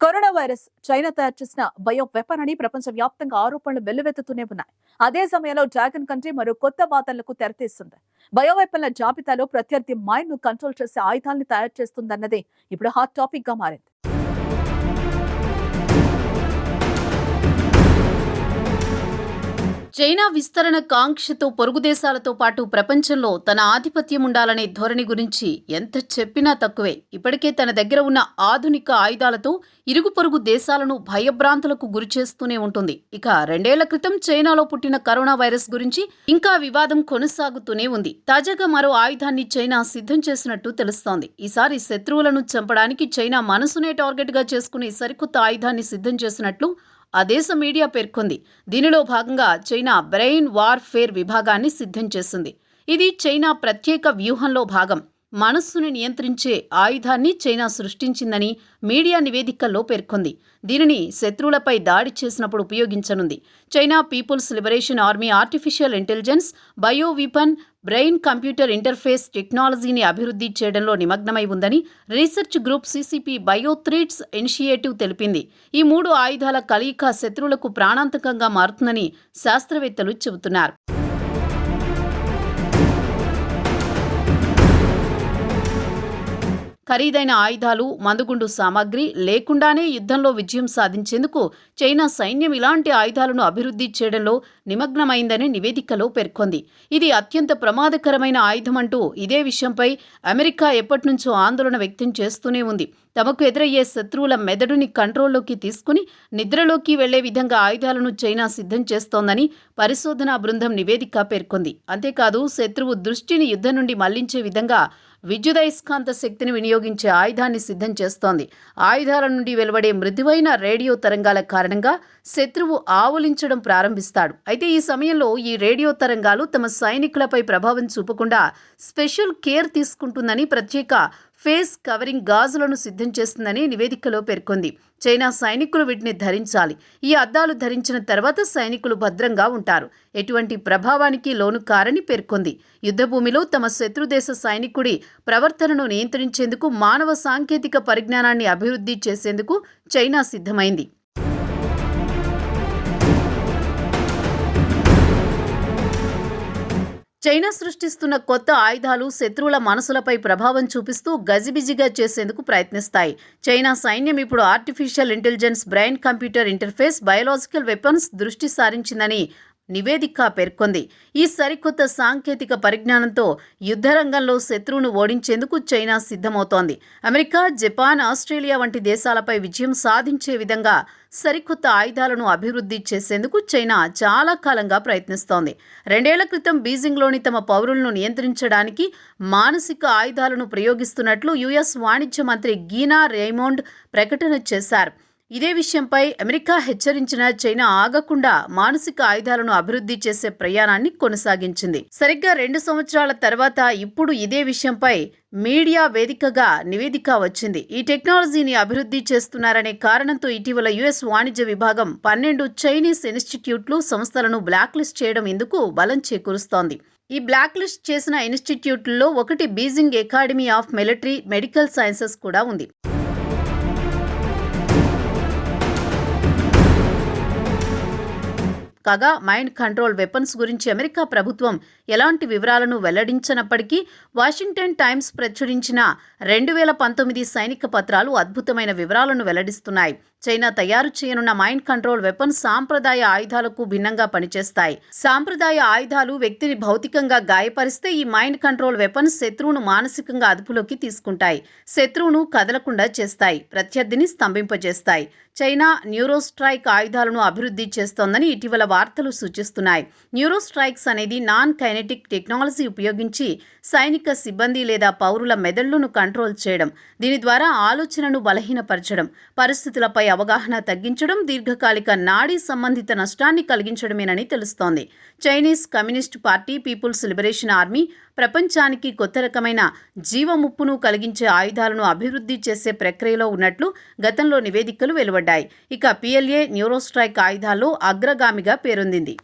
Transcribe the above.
Corona virus China తయారు చేసిన bio weapon అని ప్రపంచవ్యాప్తంగా ఆరోపణలు వెల్లువెత్తుతూనే ఉన్నాయి. అదే సమయంలో డ్రాగన్ కంట్రీ మరో కొత్త వాదనలకు తెరతీస్తుంది బయో వెపన్ల జాబితాలో ప్రత్యర్థి మైండ్ను కంట్రోల్ చేసే ఆయుధాలను తయారు చేస్తుందన్నదే ఇప్పుడు హాట్ టాపిక్గా మారింది. చైనా విస్తరణ కాంక్షతో పొరుగు దేశాలతో పాటు ప్రపంచంలో తన ఆధిపత్యం ఉండాలనే ధోరణి గురించి ఎంత చెప్పినా తక్కువే. ఇప్పటికే తన దగ్గర ఉన్న ఆధునిక ఆయుధాలతో ఇరుగు పొరుగు దేశాలను భయభ్రాంతులకు గురిచేస్తూనే ఉంటుంది. ఇక రెండేళ్ళ క్రితం చైనాలో పుట్టిన కరోనా వైరస్ గురించి ఇంకా వివాదం కొనసాగుతూనే ఉంది. తాజాగా మరో ఆయుధాన్ని చైనా సిద్ధం చేసినట్టు తెలుస్తోంది. ఈసారి శత్రువులను చంపడానికి చైనా మనసునే టార్గెట్గా చేసుకునే సరికొత్త ఆయుధాన్ని సిద్ధం చేసినట్లు ఆ దేశ మీడియా పేర్కొంది. దీనిలో భాగంగా చైనా బ్రెయిన్ వార్ఫేర్ విభాగాన్ని సిద్ధం చేసింది. ఇది చైనా ప్రత్యేక వ్యూహంలో భాగం. మనస్సుని నియంత్రించే ఆయుధాన్ని చైనా సృష్టించిందని మీడియా నివేదికల్లో పేర్కొంది. దీనిని శత్రువులపై దాడి చేసినప్పుడు ఉపయోగించనుంది. China People's Liberation Army artificial intelligence bio weapon brain computer interface టెక్నాలజీని అభివృద్ధి చేయడంలో నిమగ్నమై ఉందని research group CCP biothreats initiative తెలిపింది. ఈ మూడు ఆయుధాల కలయిక శత్రువులకు ప్రాణాంతకంగా మారుతుందని శాస్త్రవేత్తలు చెబుతున్నారు. ఖరీదైన ఆయుధాలు మందుగుండు సామాగ్రి లేకుండానే యుద్ధంలో విజయం సాధించేందుకు చైనా సైన్యం ఇలాంటి ఆయుధాలను అభివృద్ధి చేయడంలో నిమగ్నమైందని నివేదికలో పేర్కొంది. ఇది అత్యంత ప్రమాదకరమైన ఆయుధమంటూ ఇదే విషయంపై అమెరికా ఎప్పటినుంచో ఆందోళన వ్యక్తం చేస్తూనే ఉంది. తమకు ఎదురయ్యే శత్రువుల మెదడుని కంట్రోల్లోకి తీసుకుని నిద్రలోకి వెళ్ళే విధంగా ఆయుధాలను చైనా సిద్ధం చేస్తోందని పరిశోధనా బృందం నివేదిక పేర్కొంది. అంతేకాదు శత్రువు దృష్టిని యుద్ధం నుండి మళ్ళించే విధంగా విద్యుదయస్కాంత శక్తిని వినియోగించే ఆయుధాన్ని సిద్ధం చేస్తోంది. ఆయుధాల నుండి వెలువడే మృదువైన రేడియో తరంగాల కారణంగా శత్రువు ఆవులించడం ప్రారంభిస్తాడు. అయితే ఈ సమయంలో ఈ రేడియో తరంగాలు తమ సైనికులపై ప్రభావం చూపకుండా స్పెషల్ కేర్ తీసుకుంటుందని ప్రత్యేక ఫేస్ కవరింగ్ గాజులను సిద్ధం చేస్తుందని నివేదికలో పేర్కొంది. చైనా సైనికులు వీటిని ధరించాలి. ఈ అద్దాలు ధరించిన తర్వాత సైనికులు భద్రంగా ఉంటారు. ఎటువంటి ప్రభావానికి లోను కారని పేర్కొంది. యుద్ధభూమిలో తమ శత్రుదేశ సైనికుడి ప్రవర్తనను నియంత్రించేందుకు మానవ సాంకేతిక పరిజ్ఞానాన్ని అభివృద్ధి చేసేందుకు చైనా సిద్ధమైంది. చైనా సృష్టిస్తున్న కొత్త ఆయుధాలు శత్రువుల మనసులపై ప్రభావం చూపిస్తూ గజిబిజిగా చేసేందుకు ప్రయత్నిస్తాయి. చైనా సైన్యం ఇప్పుడు artificial intelligence brain computer interface biological weapons దృష్టి సారించిందని నివేదిక పేర్కొంది. ఈ సరికొత్త సాంకేతిక పరిజ్ఞానంతో యుద్ధరంగంలో శత్రువును ఓడించేందుకు చైనా సిద్ధమవుతోంది. అమెరికా జపాన్ ఆస్ట్రేలియా వంటి దేశాలపై విజయం సాధించే విధంగా సరికొత్త ఆయుధాలను అభివృద్ధి చేసేందుకు చైనా చాలా కాలంగా ప్రయత్నిస్తోంది. రెండేళ్ళ క్రితం బీజింగ్లోని తమ పౌరులను నియంత్రించడానికి మానసిక ఆయుధాలను ప్రయోగిస్తున్నట్లు యుఎస్ వాణిజ్య మంత్రి గీనా రేమోండ్ ప్రకటన చేశారు. ఇదే విషయంపై అమెరికా హెచ్చరించిన చైనా ఆగకుండా మానసిక ఆయుధాలను అభివృద్ధి చేసే ప్రయాణాన్ని కొనసాగించింది. సరిగ్గా రెండు సంవత్సరాల తర్వాత ఇప్పుడు ఇదే విషయంపై మీడియా వేదికగా నివేదిక వచ్చింది. ఈ టెక్నాలజీని అభివృద్ధి చేస్తున్నారనే కారణంతో ఇటీవల యుఎస్ వాణిజ్య విభాగం పన్నెండు చైనీస్ ఇన్స్టిట్యూట్లు సంస్థలను బ్లాక్లిస్ట్ చేయడం ఇందుకు బలం చేకూరుస్తోంది. ఈ బ్లాక్లిస్ట్ చేసిన ఇన్స్టిట్యూట్లలో ఒకటి Beijing Academy of Military Medical Sciences కూడా ఉంది. కాగా మైండ్ కంట్రోల్ వెపన్స్ గురించి అమెరికా ప్రభుత్వం ఎలాంటి వివరాలను వెల్లడించనప్పటికీ వాషింగ్టన్ టైమ్స్ ప్రచురించిన రెండు వేల పంతొమ్మిది సైనిక పత్రాలు అద్భుతమైన వివరాలను వెల్లడిస్తున్నాయి. చైనా తయారు చేయనున్న మైండ్ కంట్రోల్ వెపన్స్ సాంప్రదాయ ఆయుధాలకు భిన్నంగా పనిచేస్తాయి. సాంప్రదాయ ఆయుధాలు వ్యక్తిని భౌతికంగా గాయపరిస్తే ఈ మైండ్ కంట్రోల్ వెపన్స్ శత్రువును మానసికంగా అదుపులోకి తీసుకుంటాయి. శత్రువును కదలకుండా చేస్తాయి ప్రత్యర్థిని స్తంభింపజేస్తాయి. చైనా న్యూరోస్ట్రైక్ ఆయుధాలను అభివృద్ధి చేస్తోందని ఇటీవల వార్తలు సూచిస్తున్నాయి. న్యూరోస్ట్రైక్స్ అనేది నాన్ కైనెటిక్ టెక్నాలజీ ఉపయోగించి సైనిక సిబ్బంది లేదా పౌరుల మెదళ్ళను కంట్రోల్ చేయడం దీని ద్వారా ఆలోచనను బలహీనపరచడం పరిస్థితులపై అవగాహన తగ్గించడం దీర్ఘకాలిక నాడీ సంబంధిత నష్టాన్ని కలిగించడమేనని తెలుస్తోంది. Chinese Communist Party People's Liberation Army ప్రపంచానికి కొత్త రకమైన జీవముప్పును కలిగించే ఆయుధాలను అభివృద్ధి చేసే ప్రక్రియలో ఉన్నట్లు గతంలో నివేదికలు వెలువడ్డాయి. ఇక పిఎల్ఏ న్యూరోస్ట్రైక్ ఆయుధాల్లో అగ్రగామిగా పేరొందింది.